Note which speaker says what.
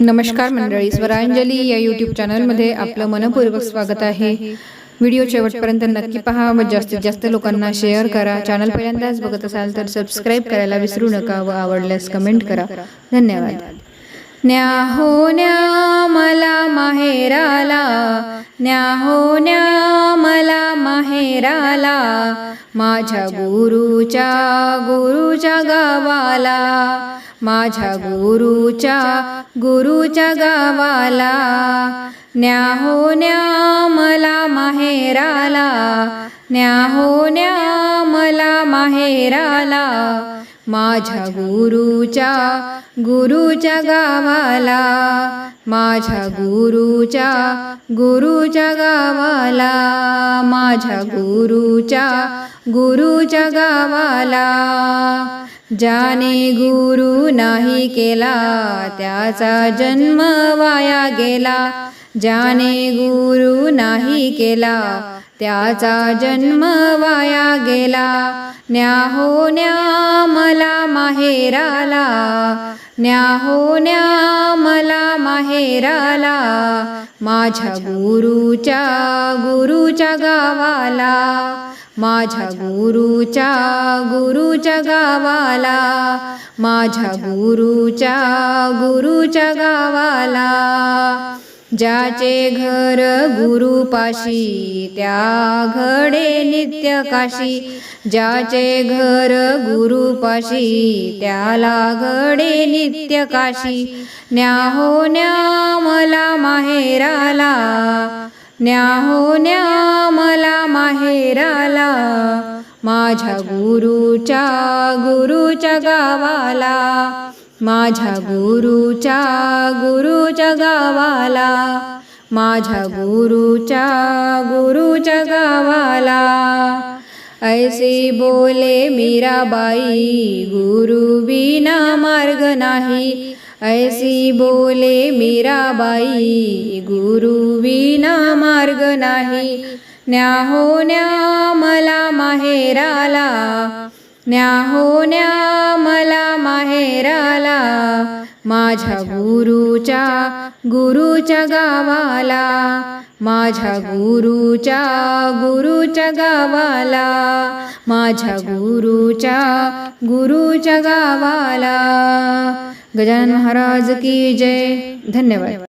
Speaker 1: नमस्कार मंडळी स्वरांजली या यूट्यूब चॅनलमध्ये आपलं मनपूर्वक स्वागत आहे. व्हिडिओ शेवटपर्यंत नक्की पहा व जास्तीत जास्त लोकांना शेअर करा. चॅनल पहिल्यांदाच बघत असाल तर सबस्क्राईब करायला विसरू नका व आवडल्यास कमेंट करा. धन्यवाद. न्या हो न्या मला माहेराला. न्या हो न्या मला माहेराला. माझ्या गुरुच्या गुरुच्या गावाला. माझ्या गुरुच्या गुरुच्या गावाला. न्या हो न्या मला माहेराला. न्या हो न्या मला माहेराला. माझ्या गुरुच्या गुरुच्या गावाला. माझ्या गुरुच्या गुरुच्या गावाला. माझ्या गुरुच्या गुरुच्या गावाला. ज्याने गुरु नाही केला त्याचा जन्म वाया गेला. ज्याने गुरु नाही केला त्याचा जन्म वाया गेला. न्या हो न्या मला माहेराला न्या हो न्या मला माहेराला माझ्या गुरुच्या गुरुच्या गावाला माझ्या गुरुच्या गुरुच्या गावाला माझ्या गुरुच्या गुरुच्या गावाला. ज्याचे घर गुरुपाशी त्या घडे नित्य काशी ज्याचे घर गुरुपाशी त्याला घडे नित्य काशी न्याहो न्या मला माहेराला न्याहो न्या मला माहेराला. माझ्या गुरुच्या गुरुच्या गावाला माझ्या गुरुच्या गुरुच्या गावाला माझ्या गुरुच्या गुरुच्या गावाला. ऐसे बोले मीराबाई गुरु विना मार्ग नाही. ऐसी बोले मीराबाई गुरु विना मार्ग नाही. न्या हो न्या मला माहेराला न्या हो न्या माहेराला माझ्या गुरुच्या गुरुच्या गावाला माझ्या गुरुच्या गुरुच्या गावाला माझ्या गुरुच्या गुरुच्या गावाला. गजानन महाराज की जय. धन्यवाद.